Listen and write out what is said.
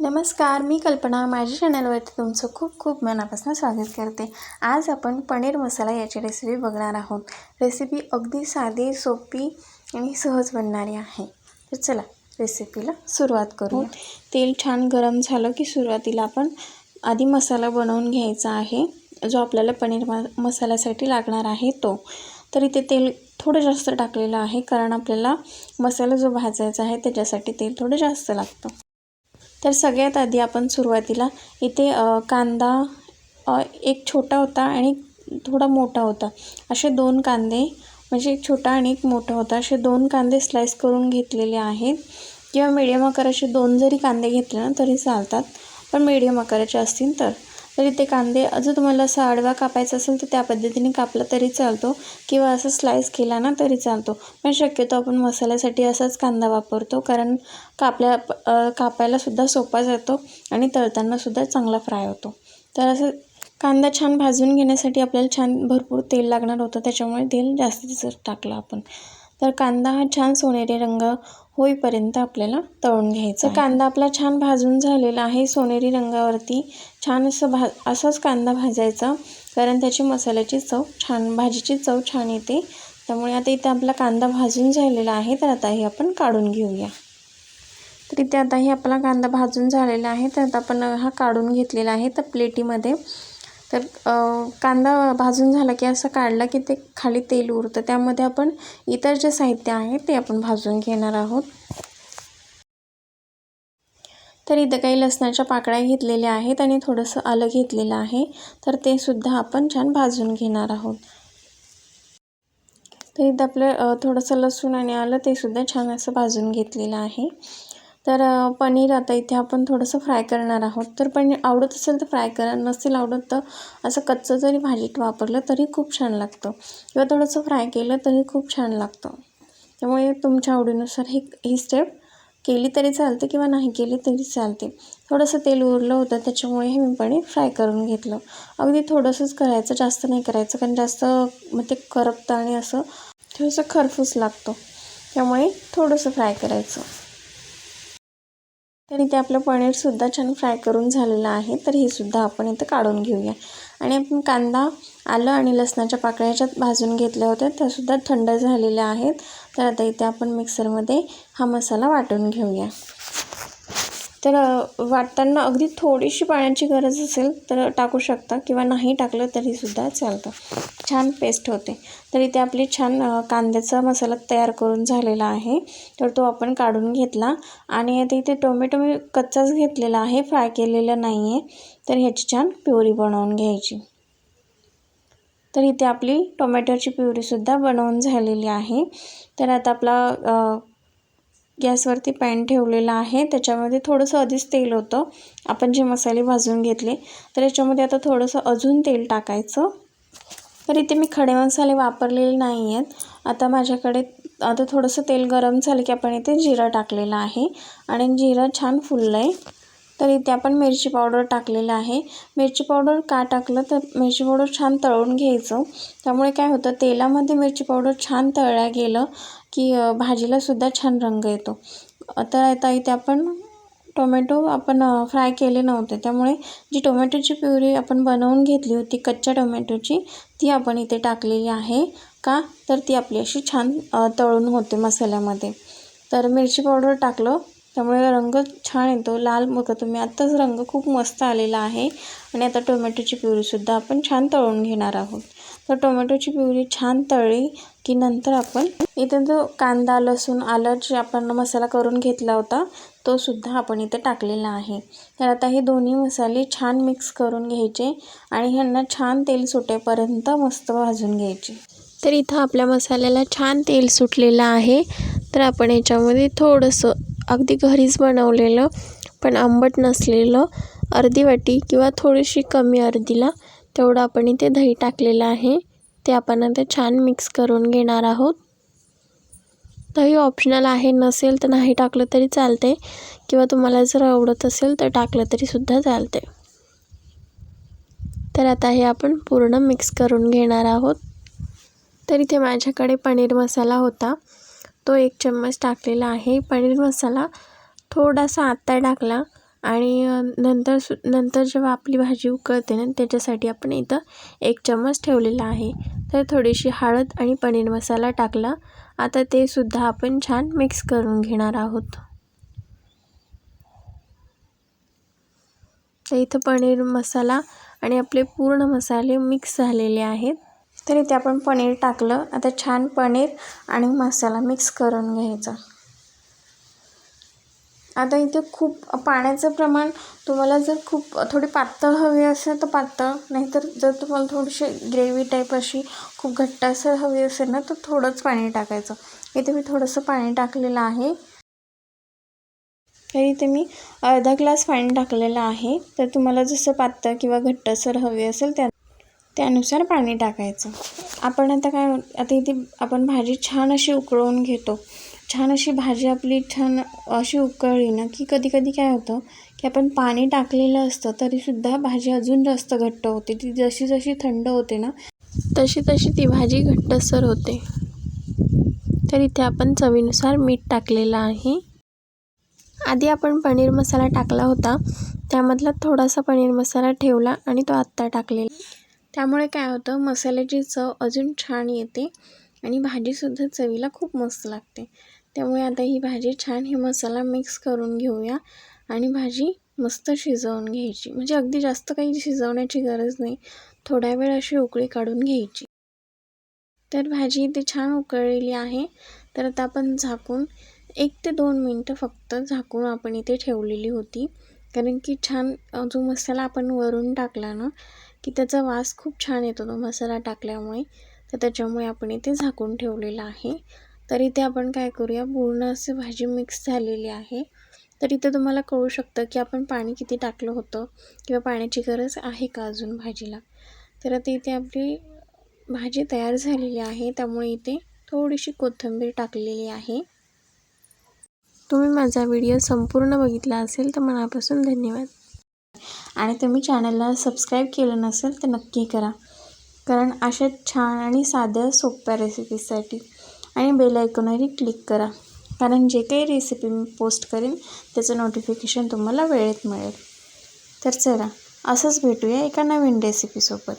नमस्कार मी कल्पना. माझ्या चॅनलवरती तुमचं खूप खूप मनापासून स्वागत करते. आज आपण पनीर मसाला याची रेसिपी बघणार आहोत. रेसिपी अगदी साधी सोपी आणि सहज बनणारी आहे. तर चला रेसिपीला सुरुवात करू हो, तेल छान गरम झालं की सुरुवातीला आपण आधी मसाला बनवून घ्यायचा आहे. जो आपल्याला पनीर म मसाल्यासाठी लागणार आहे तो. तर इथे तेल थोडं जास्त टाकलेलं आहे कारण आपल्याला मसाला जो भाजायचा आहे त्याच्यासाठी तेल थोडं जास्त लागतं. तर सगळ्यात आधी आपण सुरुवातीला इथे कांदा एक छोटा होता आणि थोडा मोठा होता. असे दोन कांदे म्हणजे एक छोटा आणि एक मोठा होता. असे दोन कांदे स्लाईस करून घेतलेले आहेत. किंवा मिडियम आकाराचे दोन जरी कांदे घेतले ना तरी चालतात. पण मिडियम आकाराचे असतील तर. तरी ते कांदे जर तुम्हाला असा आडवा कापायचा असेल तर त्या पद्धतीने कापला तरी चालतो. किंवा असं स्लाईस केला ना तरी चालतो. पण शक्यतो आपण मसाल्यासाठी असाच कांदा वापरतो. कारण कापल्या कापायलासुद्धा सोपा जातो आणि तळतानासुद्धा चांगला फ्राय होतो. तर असं कांदा छान भाजून घेण्यासाठी आपल्याला छान भरपूर तेल लागणार होतं. त्याच्यामुळे तेल जास्त टाकलं आपण. तर कांदा हा छान सोनेरी रंग होईपर्यंत आपल्याला तळून घ्यायचा कांदा आपला छान भाजून झालेला आहे. सोनेरी रंगावरती छान असं भा असाच कांदा भाजायचा. कारण त्याची मसाल्याची चव छान भाजीची चव छान येते. त्यामुळे आता इथे आपला कांदा भाजून झालेला आहे. तर आता हे आपण काढून घेऊया. तर इथे आता हे आपला कांदा भाजून झालेला आहे. तर आता आपण हा काढून घेतलेला आहे. तर प्लेटीमध्ये तर कांदा भाजून झाला की असं काढला की ते खाली तेल उरतं. त्यामध्ये आपण इतर जे साहित्य आहे ते आपण भाजून घेणार आहोत. तर इथं काही लसणाच्या पाकळ्या घेतलेल्या आहेत आणि थोडंसं आलं घेतलेलं आहे. तर ते सुद्धा आपण छान भाजून घेणार आहोत. तर इथं आपलं थोडंसं लसूण आणि आलं ते सुद्धा छान असं भाजून घेतलेलं आहे. तर पनीर आता इथे आपण थोडंसं फ्राय करणार आहोत. तर पनीर आवडत असेल तर फ्राय करा. नसेल आवडत तर असं कच्चं जरी भाजीत वापरलं तरी खूप छान लागतं. किंवा थोडंसं फ्राय केलं तरी खूप छान लागतं. त्यामुळे तुमच्या आवडीनुसार ही ही स्टेप केली तरी चालते किंवा नाही केली तरी चालते. थोडंसं तेल उरलं होतं त्याच्यामुळे हे मी पनीर फ्राय करून घेतलं. अगदी थोडंसंच करायचं जास्त नाही करायचं कारण जास्त मग ते करपतं आणि असं थोडंसं खरफूस लागतो. त्यामुळे थोडंसं फ्राय करायचं. तर इथे आपलं पनीरसुद्धा छान फ्राय करून झालेलं आहे तर हे सुद्धा आपण इथं काढून घेऊया. आणि आपण कांदा आलं आणि लसणाच्या पाकळ्याच्यात भाजून घेतल्या होत्या त्यासुद्धा थंड झालेल्या आहेत. तर आता इथे आपण मिक्सरमध्ये हा मसाला वाटून घेऊया. तर वाटताना अगदी थोडीशी पाण्याची गरज असेल तर टाकू शकता किंवा नाही टाकलं तरीसुद्धा चालतं. छान पेस्ट होते. तर इथे आपली छान कांद्याचा मसाला तयार करून झालेला आहे. तर तो आपण काढून घेतला आणि आता इथे टोमॅटो मी कच्चाच घेतलेला आहे फ्राय केलेला नाही आहे तर ह्याची छान प्युरी बनवून घ्यायची. तर इथे आपली टोमॅटोची प्युरीसुद्धा बनवून झालेली आहे. तर आता आपला गॅसवरती पॅन ठेवलेला आहे. त्याच्यामध्ये थोडंसं आधीच तेल होतं. आपण जे मसाले भाजून घेतले तर याच्यामध्ये आता थोडंसं अजून तेल टाकायचं. तर इथे मी खडे मसाले वापरलेले नाही आहेत आता माझ्याकडे आता थोडंसं तेल गरम झालं की आपण इथे जिरं टाकलेलं आहे. आणि जिरं छान फुललं आहे तर इथे आपण मिरची पावडर टाकलेलं आहे. मिरची पावडर का टाकलं तर मिरची पावडर छान तळून घ्यायचं. त्यामुळे काय होतं तेलामध्ये मिरची पावडर छान तळल्या गेलं की भाजीलासुद्धा छान रंग येतो. तर आता इथे आपण टोमॅटो आपण फ्राय केले नव्हते. त्यामुळे जी टोमॅटोची प्युरी आपण बनवून घेतली होती कच्च्या टोमॅटोची ती आपण इथे टाकलेली आहे. का? तर ती आपली अशी छान तळून होते मसाल्यामध्ये. तर मिरची पावडर टाकलं. त्यामुळे रंग छान येतो. लाल बघा तुम्ही. आत्ताच रंग खूप मस्त आलेला आहे. आणि आता टोमॅटोची प्युरीसुद्धा आपण छान तळून घेणार आहोत. तर टोमॅटोची प्युरी छान तळली की नंतर आपण इथे जो कांदा लसूण आलं जे आपण मसाला करून घेतला होता तो सुद्धा आपण इथे टाकलेला आहे. तर आता हे दोन्ही मसाले छान मिक्स करून घ्यायचे आणि ह्यांना छान तेल सुटेपर्यंत मस्त भाजून घ्यायचे. तर इथं आपल्या मसाल्याला छान तेल सुटलेलं आहे. तर आपण याच्यामध्ये थोडंसं अगदी घरीच बनवलेलं पण आंबट नसलेलं अर्धी वाटी किंवा थोडीशी कमी अर्धीला तेवढं आपण इथे दही टाकलेलं आहे. ते आपण आता छान मिक्स करून घेणार आहोत. दही ऑप्शनल आहे नसेल तर नाही टाकलं तरी चालते किंवा तुम्हाला जर आवडत असेल तर टाकलं तरीसुद्धा चालते. तर आता हे आपण पूर्ण मिक्स करून घेणार आहोत. तर इथे माझ्याकडे पनीर मसाला होता. तो एक चम्मच टाकलेला आहे. पनीर मसाला थोडासा आत्ता टाकला आणि नंतर सु नंतर जेव्हा आपली भाजी उकळते ना त्याच्यासाठी आपण इथं एक चम्मच ठेवलेला आहे. तर थोडीशी हळद आणि पनीर मसाला टाकला. आता ते सुद्धा आपण छान मिक्स करून घेणार आहोत. तर इथं पनीर मसाला आणि आपले पूर्ण मसाले मिक्स झालेले आहेत. तर इथे आपण पनीर टाकलं. आता छान पनीर आणि मसाला मिक्स करून घ्यायचा. आता इथे खूप पाण्याचं प्रमाण तुम्हाला जर खूप थोडी पातळ हवी असेल तर पातळ. नाहीतर जर तुम्हाला थोडीशी ग्रेव्ही टाईप अशी खूप घट्टसर हवी असेल ना तर थोडंच पाणी टाकायचं. इथे मी थोडंसं पाणी टाकलेलं आहे. तर इथे मी अर्धा ग्लास पाणी टाकलेलं आहे. तर तुम्हाला जसं पातळ किंवा घट्टसर हवी असेल त्या त्यानुसार पाणी टाकायचं. आपण आता काय आता इथे आपण भाजी छान अशी उकळवून घेतो. छान अशी भाजी आपली छान अशी उकळली ना की कधी कधी काय होतं की आपण पाणी टाकलेलं असतं तरीसुद्धा भाजी अजून जास्त घट्ट होते. ती जशी जशी थंड होते ना तशी तशी ती भाजी घट्टसर होते. तर इथे आपण चवीनुसार मीठ टाकलेलं आहे. आधी आपण पनीर मसाला टाकला होता. त्यामधला थोडासा पनीर मसाला ठेवला आणि तो आत्ता टाकलेला त्यामुळे काय होतं मसाल्याची चव अजून छान येते आणि भाजीसुद्धा चवीला खूप मस्त लागते. त्यामुळे आता ही भाजी छान हे मसाला मिक्स करून घेऊया आणि भाजी मस्त शिजवून घ्यायची. म्हणजे अगदी जास्त काही शिजवण्याची गरज नाही थोड्या वेळ अशी उकळी काढून घ्यायची. तर भाजी इथे छान उकळलेली आहे. तर आता आपण झाकून एक ते दोन मिनटं फक्त झाकून आपण इथे ठेवलेली होती. कारण की छान जो मसाला आपण वरून टाकला ना की त्याचा वास खूप छान येतो तो मसाला टाकल्यामुळे. तर त्याच्यामुळे आपण इथे झाकून ठेवलेलं आहे. तर इथे आपण काय करूया पूर्ण असे भाजी मिक्स झालेली आहे. तर इथे तुम्हाला कळू शकतं की आपण पाणी किती टाकलं होतं किंवा पाण्याची गरज आहे का अजून भाजीला. तर आता इथे आपली भाजी तयार झालेली आहे. त्यामुळे इथे थोडीशी कोथिंबीर टाकलेली आहे. तुम्ही माझा व्हिडिओ संपूर्ण बघितला असेल तर मनापासून धन्यवाद. आणि तुम्ही चॅनलला सबस्क्राईब केलं नसेल तर नक्की करा. कारण अशा छान आणि साध्या सोप्या रेसिपीसाठी आणि बेल आयकॉनवरही क्लिक करा. कारण जे काही रेसिपी मी पोस्ट करेन त्याचं नोटिफिकेशन तुम्हाला वेळेत मिळेल. तर चला असंच भेटूया एका नवीन रेसिपीसोबत